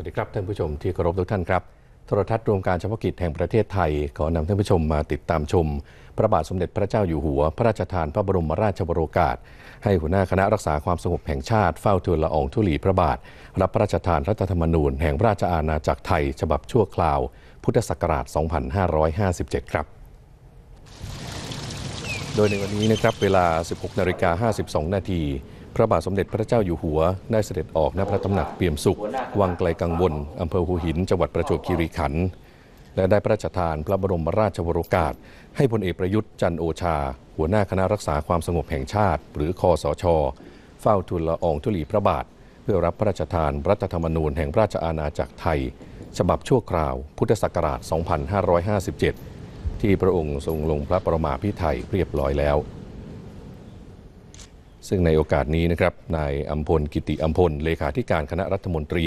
วัสดีครับท่านผู้ชมที่เคารพทุกท่านครับโทรทัศน์รวมการเฉพาะกิจแห่งประเทศไทย ขอนำท่านผู้ชมมาติดตามชม พระบาทสมเด็จพระเจ้าอยู่หัว พระราชทานพระบรมราชวโรกาส ให้หัวหน้าคณะรักษาความสงบแห่งชาติเฝ้าทูลละอองธุลีพระบาท รับพระราชทานรัฐธรรมนูญแห่งราชอาณาจักรไทย ฉบับชั่วคราว พุทธศักราช 2557 ครับ โดยในวันนี้นะครับเวลา 16นาฬิกา52นาที ระบาทสมเด็จพระเจ้าอยู่หัว ได้เสด็จออกณพระตำหนักเปี่ยมสุข วังไกลกังวลอำเภอหัวหิน จังหวัดประจวบคีรีขันธ์และได้พระราชทานพระบรมราชวโรกาส ให้พลเอกประยุทธ์จันโอชา หัวหน้าคณะรักษาความสงบแห่งชาติ หรือคอสช เฝ้าทูลละอองธุลีพระบาท เพื่อรับพระราชทานรัฐธรรมนูญแห่งราชอาณาจักรไทย ฉบับชั่วคราว พุทธศักราช 2557 ที่พระองค์ทรงลงพระประมาพิไทยเรียบร้อยแล้ว ซึ่งในโอกาสนี้นะครับนายอัมพลกิติอัมพลเลขาธิการคณะรัฐมนตรี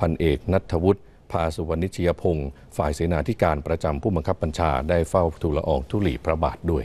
พันเอกนัทวุฒิภาสุวรรณิชยพงศ์ฝ่ายเสนาธิการประจำผู้บังคับบัญชาได้เฝ้าทูลละอองธุลีพระบาทด้วย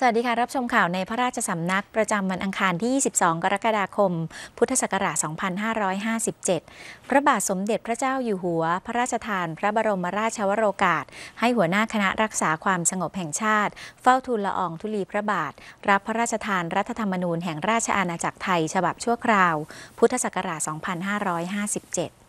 สวัสดีค่ะ รับชมข่าวในพระราชสำนักประจำวันอังคารที่ 22 กรกฎาคม พุทธศักราช 2557 พระบาทสมเด็จพระเจ้าอยู่หัว พระราชทาน พระบรมราชวโรกาส ให้หัวหน้าคณะรักษาความสงบแห่งชาติ เฝ้าทูลละอองธุลีพระบาท รับพระราชทานรัฐธรรมนูญแห่งราชอาณาจักรไทย ฉบับชั่วคราว พุทธศักราช 2557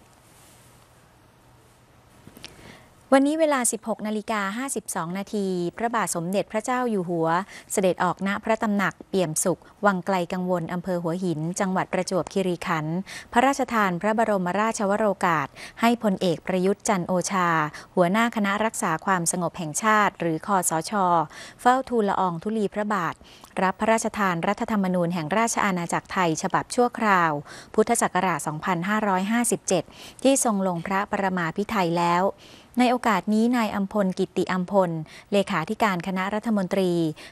วันนี้เวลา 16 นาฬิกา 52 นาที พระบาทสมเด็จพระเจ้าอยู่หัว เสด็จออกณพระตำหนักเปี่ยมสุข วังไกลกังวล อำเภอหัวหิน จังหวัดประจวบคีรีขันธ์ พระราชทานพระบรมราชวโรกาส ให้พลเอกประยุทธ์จันทร์โอชา หัวหน้าคณะรักษาความสงบแห่งชาติ หรือคอสช เฝ้าทูลละอองธุลีพระบาท รับพระราชทานรัฐธรรมนูญแห่งราชอาณาจักรไทย ฉบับชั่วคราว พุทธศักราช 2557 ที่ทรงลงพระประมาพิไทยแล้ว ในโอกาสนี้นายอัมพลกิติอัมพล เลขาธิการคณะรัฐมนตรี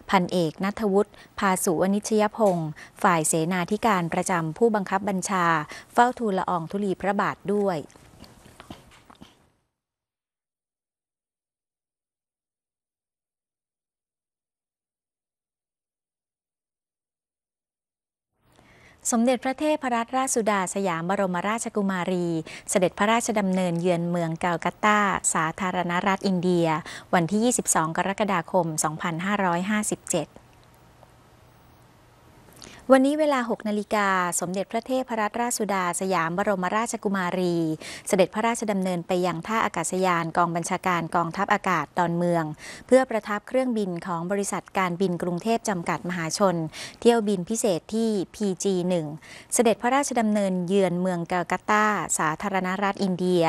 พันเอกนัทวุฒิภาสุวนิชยพงศ์ฝ่ายเสนาธิการประจำผู้บังคับบัญชา เฝ้าทูลละอองธุลีพระบาทด้วย สมเด็จพระเทพรัตนราชสุดาสยามบรมราชกุมารี เสด็จพระราชดำเนินเยือนเมืองกาลกัตตา สาธารณรัฐอินเดีย วันที่ 22 กรกฎาคม 2557 วันนี้เวลา 6 นาฬิกา สมเด็จพระเทพรัตนราชสุดา สยามบรมราชกุมารี เสด็จพระราชดำเนินไปยังท่าอากาศยานกองบัญชาการกองทัพอากาศตอนเมือง เพื่อประทับเครื่องบินของบริษัทการบินกรุงเทพจำกัดมหาชน เที่ยวบินพิเศษที่ PG1 เสด็จพระราชดำเนินเยือนเมืองกาลกัตตา สาธารณรัฐอินเดีย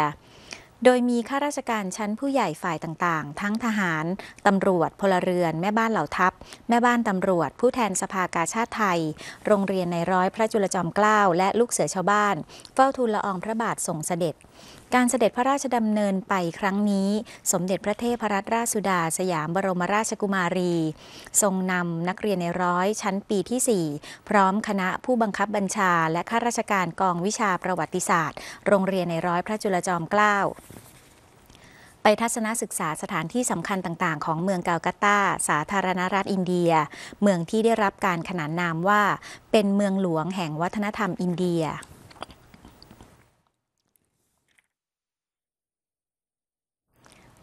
โดยมีข้าราชการชั้นผู้ใหญ่ฝ่ายต่างๆ ทั้งทหาร ตำรวจ พลเรือน แม่บ้านเหล่าทัพ แม่บ้านตำรวจ ผู้แทนสภากาชาติไทย โรงเรียนในร้อยพระจุลจอมเกล้า และลูกเสือชาวบ้าน เฝ้าทูลละอองพระบาทส่งเสด็จ การเสด็จพระราชดำเนินไปครั้งนี้ สมเด็จพระเทพรัตนราชสุดาสยามบรมราชกุมารี ทรงนำนักเรียนในร้อยชั้นปีที่ 4 พร้อมคณะผู้บังคับบัญชา และข้าราชการกองวิชาประวัติศาสตร์ โรงเรียนในร้อยพระจุลจอมเกล้าไปทัศนศึกษาสถานที่สำคัญต่างๆ ของเมืองกาลกัตตา สาธารณรัฐอินเดีย เมืองที่ได้รับการขนานนามว่า เป็นเมืองหลวงแห่งวัฒนธรรมอินเดีย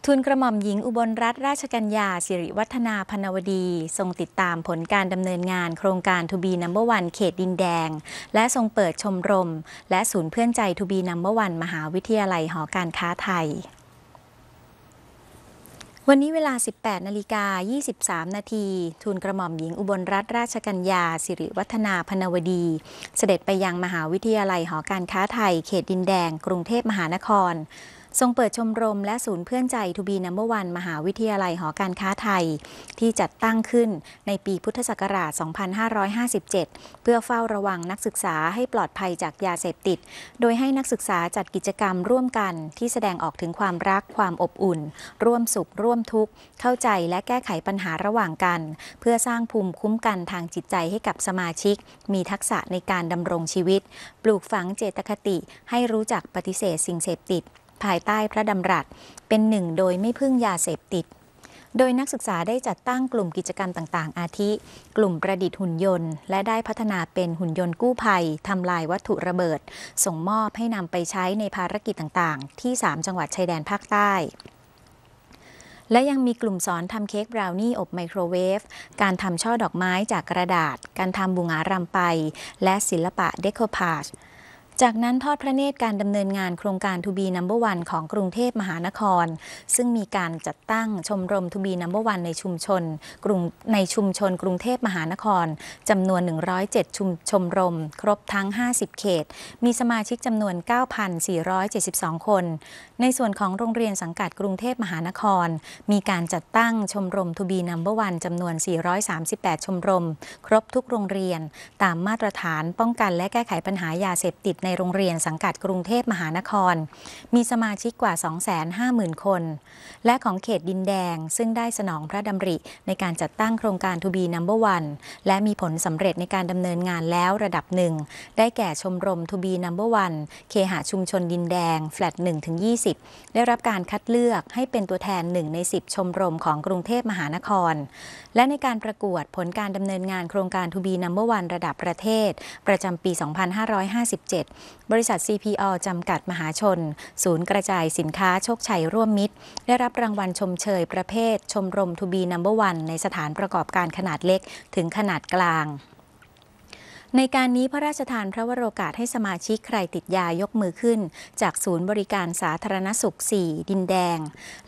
ทุนกระหม่อมหญิงอุบลรัตนราชกัญญาสิริวัฒนาพนวดี ทรงติดตามผลการดำเนินงานโครงการทูบีนัมเบอร์วันเขตดินแดง และทรงเปิดชมรม และศูนย์เพื่อนใจทูบีนัมเบอร์วันมหาวิทยาลัยหอการค้าไทยวันนี้เวลา 18 นาฬิกา 23 นาที ทูลกระหม่อมหญิงอุบลรัตนราชกัญญา สิริวัฒนาพนวดี เสด็จไปยังมหาวิทยาลัยหอการค้าไทย เขตดินแดง กรุงเทพมหานคร ทรงเปิดชมรมและศูนย์เพื่อนใจทูบีนัมเบอร์วันมหาวิทยาลัยหอการค้าไทย ที่จัดตั้งขึ้นในปีพุทธศักราช 2557 เพื่อเฝ้าระวังนักศึกษาให้ปลอดภัยจากยาเสพติด โดยให้นักศึกษาจัดกิจกรรมร่วมกันที่แสดงออกถึงความรักความอบอุ่น ร่วมสุขร่วมทุกข์ เข้าใจและแก้ไขปัญหาระหว่างกัน เพื่อสร้างภูมิคุ้มกันทางจิตใจให้กับสมาชิก มีทักษะในการดำรงชีวิต ปลูกฝังเจตคติให้รู้จักปฏิเสธสิ่งเสพติด ภายใต้พระดำรัส เป็นหนึ่งโดยไม่พึ่งยาเสพติด โดยนักศึกษาได้จัดตั้งกลุ่มกิจกรรมต่าง ๆ อาทิ กลุ่มประดิษฐ์หุ่นยนต์ และได้พัฒนาเป็นหุ่นยนต์กู้ภัยทำลายวัตถุระเบิด ส่งมอบให้นำไปใช้ในภารกิจต่าง ๆ ที่ 3 จังหวัดชายแดนภาคใต้และยังมีกลุ่มสอนทำเค้กบราวนี่อบไมโครเวฟ การทำช่อดอกไม้จากกระดาษ การทำบุงารำไป และศิลปะเดโคพาช จากนั้นทอดพระเนตรการดำเนินงานโครงการทูบีนัมเบอร์วันของกรุงเทพมหานคร ซึ่งมีการจัดตั้งชมรมทูบีนัมเบอร์วันในชุมชนกรุงในชุมชนกรุงเทพมหานครจำนวน 107 ชุมชมรม ครบทั้ง 50 เขต มีสมาชิกจำนวน 9,472 คน ในส่วนของโรงเรียนสังกัดกรุงเทพมหานคร มีการจัดตั้งชมรมทูบีนัมเบอร์วันจำนวน 438 ชมรม ครบทุกโรงเรียน ตามมาตรฐานป้องกันและแก้ไขปัญหายาเสพติดในโรงเรียนสังกัดกรุงเทพมหานคร มีสมาชิกกว่า 250,000 คน และของเขตดินแดงซึ่งได้สนองพระดำริในการจัดตั้งโครงการทูบีนัมเบอร์วันและมีผลสำเร็จในการดำเนินงานแล้วระดับหนึ่ง ได้แก่ชมรมทูบีนัมเบอร์วันเคหะชุมชนดินแดง แฟลต1ถึง20 ได้รับการคัดเลือกให้เป็นตัวแทน 1 ใน 10 ชมรมของกรุงเทพมหานคร และในการประกวดผลการดำเนินงานโครงการทูบีนัมเบอร์วันระดับประเทศ ประจำปี 2557บริษัท CPO จำกัดมหาชน ศูนย์กระจายสินค้าโชคชัยร่วมมิตร ได้รับรางวัลชมเชยประเภท ชมรมทูบีนัมเบอร์วันในสถานประกอบการขนาดเล็กถึงขนาดกลาง ในการนี้พระราชทานพระวโรกาสให้สมาชิกใครติดยายกมือขึ้น จากศูนย์บริการสาธารณสุข 4 ดินแดง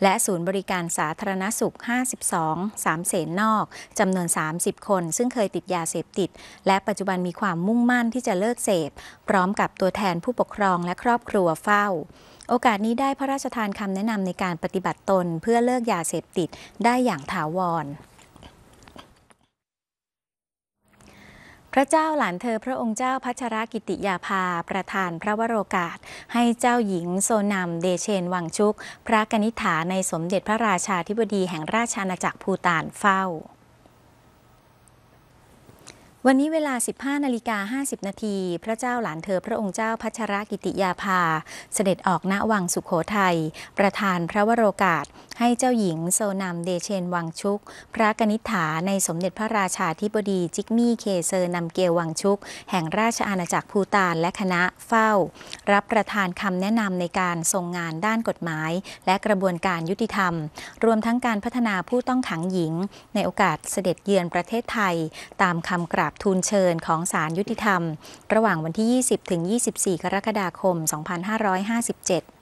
และศูนย์บริการสาธารณสุข 52 3 เสนนอกจำนวน 30 คน ซึ่งเคยติดยาเสพติด และปัจจุบันมีความมุ่งมั่นที่จะเลิกเสพ พร้อมกับตัวแทนผู้ปกครองและครอบครัวเฝ้า โอกาสนี้ได้พระราชทานคำแนะนำในการปฏิบัติตนเพื่อเลิกยาเสพติดได้อย่างถาวร ระเจ้าหลานเธอพระองค์เจ้าพัชรกิติยาภา ประธานพระวโรกาส ให้เจ้าหญิงโซนำเดเชนวังชุก พระกนิษฐาในสมเด็จพระราชาธิบดีแห่งราชอาณาจักรภูตานเฝ้าวันนี้เวลา 15 นาฬิกา 50 นาที พระเจ้าหลานเธอพระองค์เจ้าพัชรกิติยาภา เสด็จออกณวังสุขโขทัย ประธานพระวโรกาส ให้เจ้าหญิงโซนำเดเชนวังชุก พระกนิษฐาในสมเด็จพระราชาธิบดีจิกมี่เคเซอร์นำเกลวังชุก แห่งราชอาณาจักรภูตานและคณะเฝ้า รับประทานคำแนะนำในการทรงงานด้านกฎหมาย และกระบวนการยุติธรรม รวมทั้งการพัฒนาผู้ต้องขังหญิง ในโอกาสเสด็จเยือนประเทศไทย ตามคำกราบทูลเชิญของศาลยุติธรรม ระหว่างวันที่ 20 ถึง 24 กรกฎาคม 2557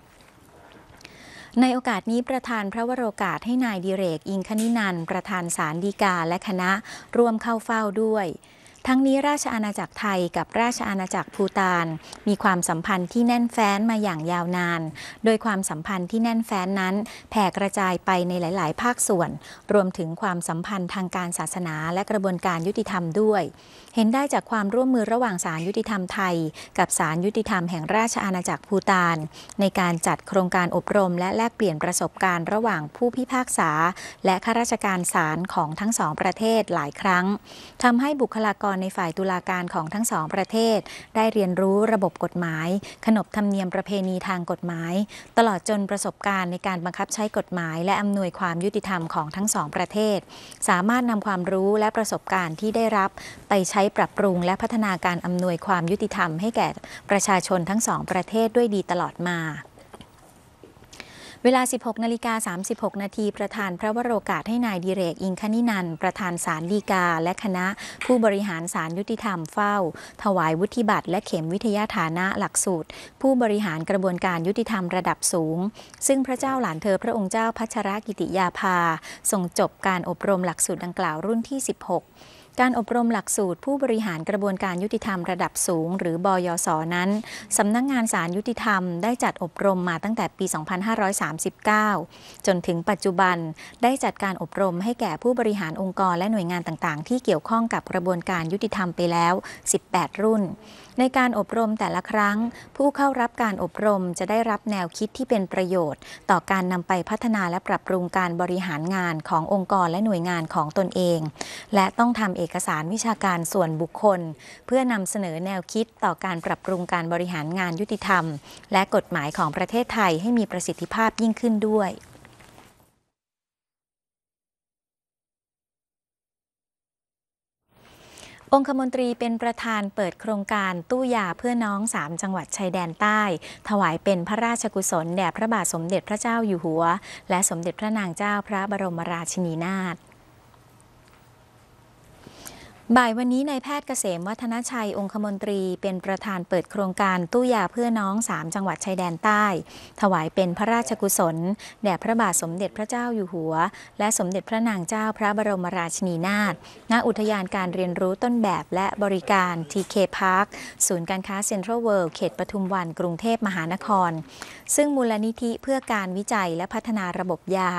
ในโอกาสนี้ประธานพระวโรกาสให้นายดิเรก อิงคณินันประธานศาลฎีกาและคณะร่วมเข้าเฝ้าด้วย ทั้งนี้ราชอาณาจักรไทยกับราชอาณาจักรภูตาน มีความสัมพันธ์ที่แน่นแฟ้นมาอย่างยาวนาน โดยความสัมพันธ์ที่แน่นแฟ้นนั้นแผ่กระจายไปในหลาย ๆ ภาคส่วน รวมถึงความสัมพันธ์ทางการศาสนาและกระบวนการยุติธรรมด้วย เห็นได้จากความร่วมมือระหว่างศาลยุติธรรมไทย กับศาลยุติธรรมแห่งราชอาณาจักรภูตาน ในการจัดโครงการอบรม และแลกเปลี่ยนประสบการณ์ระหว่างผู้พิพากษา และข้าราชการศาลของทั้งสองประเทศหลายครั้งทำให้บุคลากรในฝ่ายตุลาการของทั้งสองประเทศ ได้เรียนรู้ระบบกฎหมาย ขนบธรรมเนียมประเพณีทางกฎหมาย ตลอดจนประสบการณ์ในการบังคับใช้กฎหมาย และอำนวยความยุติธรรมของทั้งสองประเทศ สามารถนำความรู้และประสบการณ์ที่ได้รับ ไปใช้ปรับปรุงและพัฒนาการอำนวยความยุติธรรมให้แก่ประชาชนทั้งสองประเทศด้วยดีตลอดมา เวลา 16 นาฬิกา 36 นาทีประธานพระวโรกาสให้นายดิเรก อิงคณินัน ประธานศาลฎีกา และคณะผู้บริหารศาลยุติธรรมเฝ้า ถวายวุฒิบัตรและเข็มวิทยาฐานะหลักสูตร ผู้บริหารกระบวนการยุติธรรมระดับสูง ซึ่งพระเจ้าหลานเธอพระองค์เจ้าพัชรกิติยาภาส่งจบการอบรมหลักสูตรดังกล่าวรุ่นที่ 16 การอบรมหลักสูตรผู้บริหารกระบวนการยุติธรรมระดับสูง หรือบยศนั้น สำนักงงานศาลยุติธรรมได้จัดอบรมมาตั้งแต่ปี 2539 จนถึงปัจจุบันได้จัดการอบรมให้แก่ผู้บริหารองค์กรและหน่วยงานต่างๆ ที่เกี่ยวข้องกับกระบวนการยุติธรรมไปแล้ว 18 รุ่น ในการอบรมแต่ละครั้ง ผู้เข้ารับการอบรมจะได้รับแนวคิดที่เป็นประโยชน์ ต่อการนำไปพัฒนาและปรับปรุงการบริหารงานขององค์กรและหน่วยงานของตนเอง และต้องทำเออกสารวิชาการส่วนบุคคล เพื่อนำเสนอแนวคิดต่อการปรับปรุงการบริหารงานยุติธรรม และกฎหมายของประเทศไทยให้มีประสิทธิภาพยิ่งขึ้นด้วยองคมนตรีเป็นประธานเปิดโครงการตู้ยาเพื่อน้อง 3 จังหวัดชายแดนใต้ ถวายเป็นพระราชกุศลแด่พระบาทสมเด็จพระเจ้าอยู่หัว และสมเด็จพระนางเจ้าพระบรมราชินีนาถ บ่ายวันนี้นายแพทย์เกษมวัฒนชัยองคมนตรีเป็นประธานเปิดโครงการตู้ยาเพื่อน้อง 3 จังหวัดชายแดนใต้ ถวายเป็นพระราชกุศล แด่พระบาทสมเด็จพระเจ้าอยู่หัว และสมเด็จพระนางเจ้าพระบรมราชินีนาถณอุทยานการเรียนรู้ต้นแบบและบริการ TK Park ศูนย์การค้าเซ็นทรัลเวิลด์เขตปทุมวันกรุงเทพมหานคร ซึ่งมูลนิธิเพื่อการวิจัยและพัฒนาระบบยา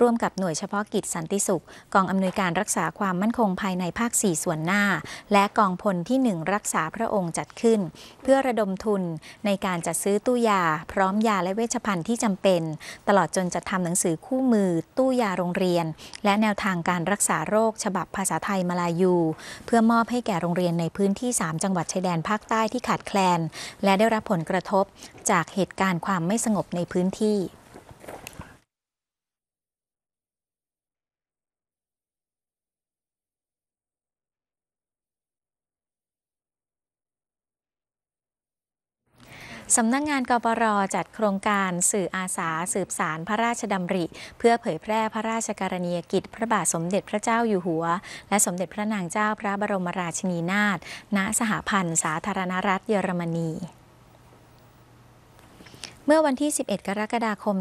ร่วมกับหน่วยเฉพาะกิจสันติสุข กองอำนวยการรักษาความมั่นคงภายในภาค4ส่วนหน้า และกองพลที่ 1 รักษาพระองค์จัดขึ้น เพื่อระดมทุนในการจัดซื้อตู้ยา พร้อมยาและเวชภัณฑ์ที่จำเป็น ตลอดจนจัดทำหนังสือคู่มือ ตู้ยาโรงเรียน และแนวทางการรักษาโรค ฉบับภาษาไทยมาลายู เพื่อมอบให้แก่โรงเรียนในพื้นที่ 3 จังหวัดชายแดนภาคใต้ที่ขาดแคลน และได้รับผลกระทบจากเหตุการณ์ความไม่สงบในพื้นที่ สำนักงานกปรจัดโครงการสื่ออาสาสืบสารพระราชดำริ เพื่อเผยแพร่พระราชกรณียกิจ พระบาทสมเด็จพระเจ้าอยู่หัว และสมเด็จพระนางเจ้าพระบรมราชินีนาถณสหพันธ์สาธารณรัฐเยอรมนี มื่อวันที่ 11 กรกฎาคม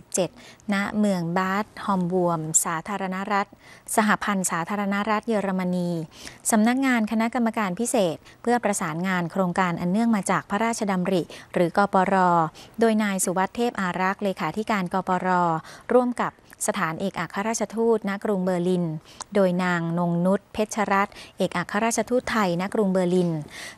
2557 ณ เมืองบาสฮอมบวม สาธารณรัฐ สหพันธ์สาธารณรัฐเยอรมนี สำนักงานคณะกรรมการพิเศษ เพื่อประสานงานโครงการอันเนื่องมาจากพระราชดำริ หรือกปร โดยนายสุวัสด์เทพอารักษ์เลขาธิการกปร ร่วมกับ สถานเอกอัครราชทูตณกรุงเบอร์ลิน โดยนางนงนุชเพชรรัตน์เอกอัครราชทูตไทยณกรุงเบอร์ลิน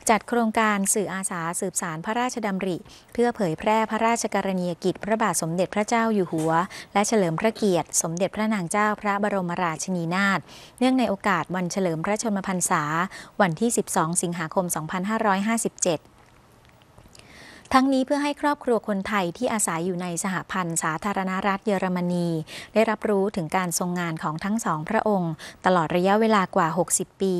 จัดโครงการสื่ออาสาสืบสารพระราชดำริ เพื่อเผยแพร่พระราชกรณียกิจ พระบาทสมเด็จพระเจ้าอยู่หัว และเฉลิมพระเกียรติ สมเด็จพระนางเจ้าพระบรมราชินีนาถเนื่องในโอกาสวันเฉลิมพระชนมพรรษา วันที่ 12 สิงหาคม 2557 ทั้งนี้เพื่อให้ครอบครัวคนไทยที่อาศัยอยู่ในสหพันธ์สาธารณรัฐเยอรมนี ได้รับรู้ถึงการทรงงานของทั้งสองพระองค์ ตลอดระยะเวลากว่า 60 ปี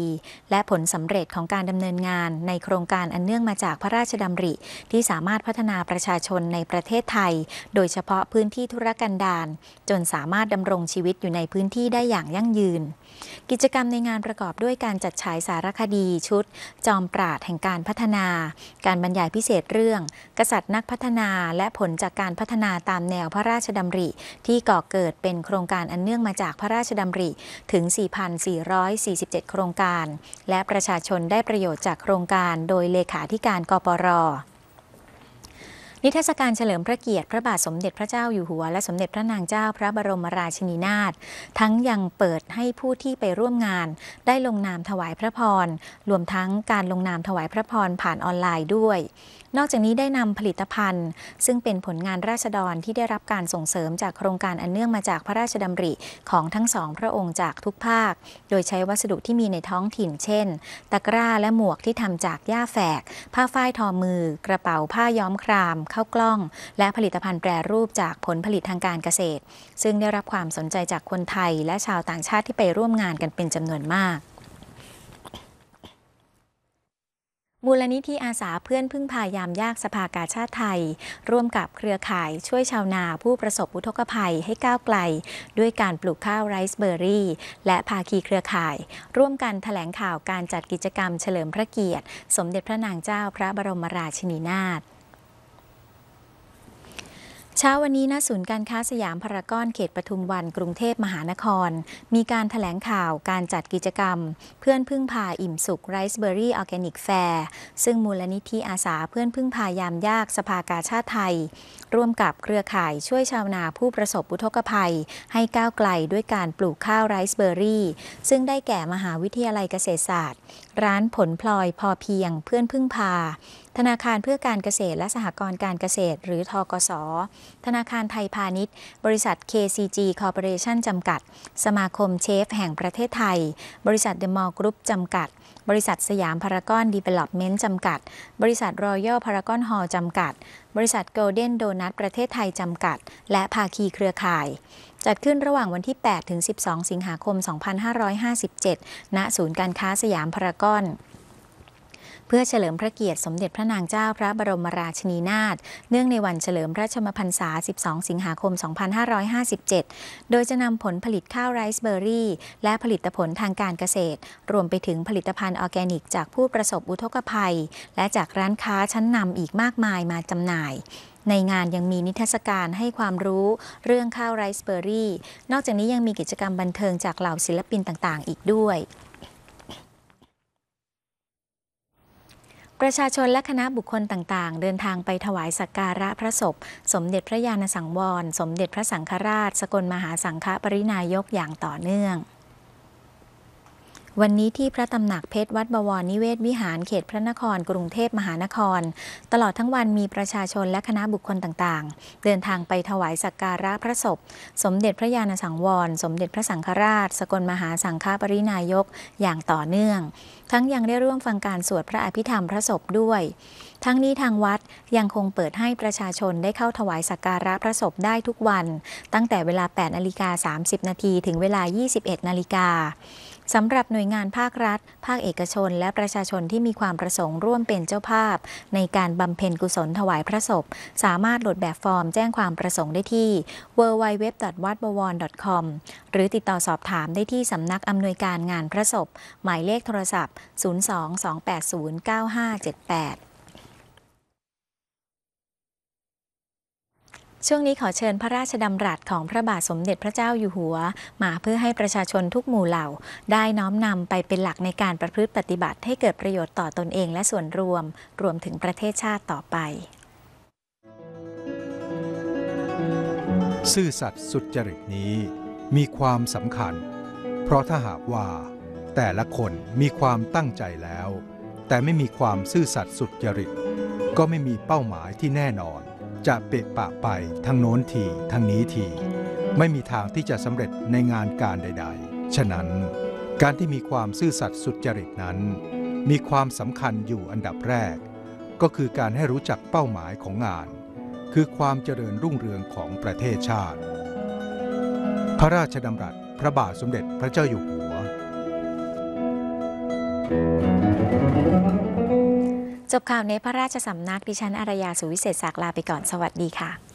และผลสำเร็จของการดำเนินงานในโครงการอันเนื่องมาจากพระราชดำริ ที่สามารถพัฒนาประชาชนในประเทศไทย โดยเฉพาะพื้นที่ธุรกันดารจนสามารถดำรงชีวิตอยู่ในพื้นที่ได้อย่างยั่งยืน กิจกรรมในงานประกอบด้วยการจัดฉายสารคดีชุด จอมปราดแห่งการพัฒนา การบรรยายพิเศษเรื่องกษัตริย์นักพัฒนาและผลจากการพัฒนาตามแนวพระราชดำริ ที่ก่อเกิดเป็นโครงการอันเนื่องมาจากพระราชดำริถึง 4,447 โครงการ และประชาชนได้ประโยชน์จากโครงการโดยเลขาธิการกปรนิทรรศการเฉลิมพระเกียรติ พระบาทสมเด็จพระเจ้าอยู่หัว และสมเด็จพระนางเจ้าพระบรมราชินีนาถทั้งยังเปิดให้ผู้ที่ไปร่วมงาน ได้ลงนามถวายพระพร รวมทั้งการลงนามถวายพระพรผ่านออนไลน์ด้วย นอกจากนี้ได้นำผลิตภัณฑ์ ซึ่งเป็นผลงานราษฎรที่ได้รับการส่งเสริมจากโครงการอันเนื่องมาจากพระราชดำริของทั้งสองพระองค์จากทุกภาค โดยใช้วัสดุที่มีในท้องถิ่น เช่น ตะกร้าและหมวกที่ทำจากหญ้าแฝก ผ้าฝ้ายทอมือ กระเป๋าผ้าย้อมครามข้าวกล้อง และผลิตภัณฑ์แปรรูปจากผลผลิตทางการเกษตร ซึ่งได้รับความสนใจจากคนไทยและชาวต่างชาติที่ไปร่วมงานกันเป็นจำนวนมาก มูลนิธิอาสาเพื่อนพึ่งพายามยากสภากาชาติไทย ร่วมกับเครือข่ายช่วยชาวนาผู้ประสบอุทกภัยให้ก้าวไกล ด้วยการปลูกข้าวไรซ์เบอร์รี่ และภาคีเครือข่าย ร่วมกันแถลงข่าวการจัดกิจกรรมเฉลิมพระเกียรติ สมเด็จพระนางเจ้าพระบรมราชินีนาถ ช้าวันนี้ณศูนย์การค้าสยามพารากอนเขตปทุมวันกรุงเทพมหานคร มีการถแถลงข่าวการจัดกิจกรรม เพื่อนพึ่งพาอิ่มสุขไรซ์เบอร์รี่ออร์แกนิกแฟร์ซึ่งมูลนิธิอาสาเพื่อนพึ่งพายามยากสภากาชาติไทย ร่วมกับเครือข่ายช่วยชาวนาผู้ประสบอุทกภัย ให้ก้าวไกลด้วยการปลูกข้าวไรซ์เบอร์รี่ ซึ่งได้แก่มหาวิทยาลัยเกษตรศาสตร์ ร้านผลพลอยพอเพียงเพื่อนพึ่งพา ธนาคารเพื่อการเกษตรและสหกรณ์การเกษตร หรือทกส ธนาคารไทยพาณิชย์ บริษัท KCG Corporation จำกัด สมาคมเชฟแห่งประเทศไทย บริษัทเดอะมอลล์กรุ๊ปจำกัด บริษัทสยามพารากอนดีเวล็อปเมนต์จำกัด บริษัทรอยัลพารากอนฮอล์จำกัด บริษัทโกลเด้นโดนัทประเทศไทยจำกัด และภาคีเครือข่ายจัดขึ้นระหว่างวันที่ 8 ถึง 12 สิงหาคม 2557 ณ ศูนย์การค้าสยามพารากอน เพื่อเฉลิมพระเกียรติสมเด็จพระนางเจ้าพระบรมราชินีนาถเนื่องในวันเฉลิมพระชมพรรษา 12 สิงหาคม 2557 โดยจะนำผลผลิตข้าวไรซ์เบอร์รี่ และผลิตผลทางการเกษตร รวมไปถึงผลิตภัณฑ์ออร์แกนิก จากผู้ประสบอุทกภัย และจากร้านค้าชั้นนำอีกมากมายมาจำหน่ายในงานยังมีนิทรรศการให้ความรู้เรื่องข้าวไรซ์เบอร์รี่ นอกจากนี้ยังมีกิจกรรมบันเทิงจากเหล่าศิลปินต่าง ๆ อีกด้วย ประชาชนและคณะบุคคลต่างๆ เดินทางไปถวายสักการะพระศพ สมเด็จพระญาณสังวร สมเด็จพระสังฆราช สกลมหาสังฆปรินายกอย่างต่อเนื่องวันนี้ที่พระตำหนักเพชรวัดบวรนิเวศวิหารเขตพระนครกรุงเทพมหานคร ตลอดทั้งวันมีประชาชนและคณะบุคคลต่างๆ เดินทางไปถวายสักการะพระศพ สมเด็จพระญาณสังวร สมเด็จพระสังฆราช สกลมหาสังฆปรินายกอย่างต่อเนื่องทั้งยังได้ร่วมฟังการสวดพระอภิธรรมพระศพด้วย ทั้งนี้ทางวัดยังคงเปิดให้ประชาชนได้เข้าถวายสักการะพระศพได้ทุกวัน ตั้งแต่เวลา 8นาฬิกา30 นาทีถึงเวลา 21นาฬิกา สำหรับหน่วยงานภาครัฐ ภาคเอกชน และประชาชนที่มีความประสงค์ร่วมเป็นเจ้าภาพ ในการบำเพ็ญกุศลถวายพระศพ สามารถโหลดแบบฟอร์มแจ้งความประสงค์ได้ที่ www.wadbwr.com หรือติดต่อสอบถามได้ที่สำนักอำนวยการงานพระศพ หมายเลขโทรศัพท์ 022809578 ช่วงนี้ขอเชิญพระราชดำรัสของพระบาทสมเด็จพระเจ้าอยู่หัว มาเพื่อให้ประชาชนทุกหมู่เหล่า ได้น้อมนำไปเป็นหลักในการประพฤติปฏิบัติให้เกิดประโยชน์ต่อตนเองและส่วนรวม รวมถึงประเทศชาติต่อไป ซื่อสัตย์สุจริตนี้มีความสำคัญ เพราะถ้าหากว่า แต่ละคนมีความตั้งใจแล้ว แต่ไม่มีความซื่อสัตย์สุจริต ก็ไม่มีเป้าหมายที่แน่นอน จะเปะปะไปทางโน้นทีทางนี้ทีไม่มีทางที่จะสำเร็จในงานการใด ๆ ฉะนั้น การที่มีความซื่อสัตย์สุจริตนั้น มีความสำคัญอยู่อันดับแรก ก็คือการให้รู้จักเป้าหมายของงาน คือความเจริญรุ่งเรืองของประเทศชาติ พระราชดำรัสพระบาทสมเด็จพระเจ้าอยู่หัว จบข่าวในพระราชสำนักดิฉันอารยาสุวิเศษศักดิ์ลาไปก่อนสวัสดีค่ะ